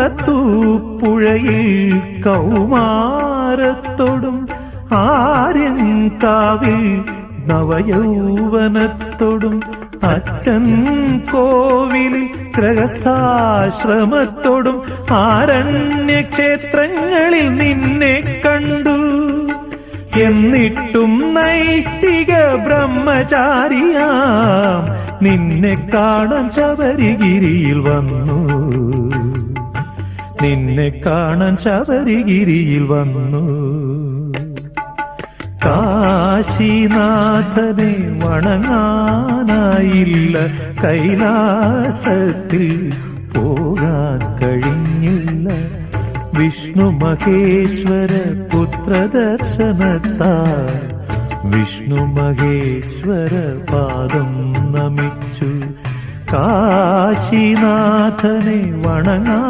കുളത്തൂപ്പുഴയിൽ കൗമാരത്തോടും ആര്യങ്കാവിൽ നവയൗവനത്തോടും അച്ഛൻ കോവിലിൽ ഗ്രഹസ്ഥാശ്രമത്തോടും ആരണ്യക്ഷേത്രങ്ങളിൽ നിന്നെ കണ്ടു. എന്നിട്ടും നൈഷ്ഠിക ബ്രഹ്മചാരിയാം നിന്നെ കാണാൻ ശബരിഗിരിയിൽ വന്നു. നിന്നെ കാണാൻ ശബരിഗിരിയിൽ വന്നു. കാശിനാഥനെ വണങ്ങാനായില്ല കൈലാസത്തിൽ പോകാൻ കഴിഞ്ഞില്ല. വിഷ്ണു മഹേശ്വര പുത്രദർശനത്താൽ വിഷ്ണു മഹേശ്വര പാദം നമിച്ചു. കാശിനാഥനെ വണങ്ങാ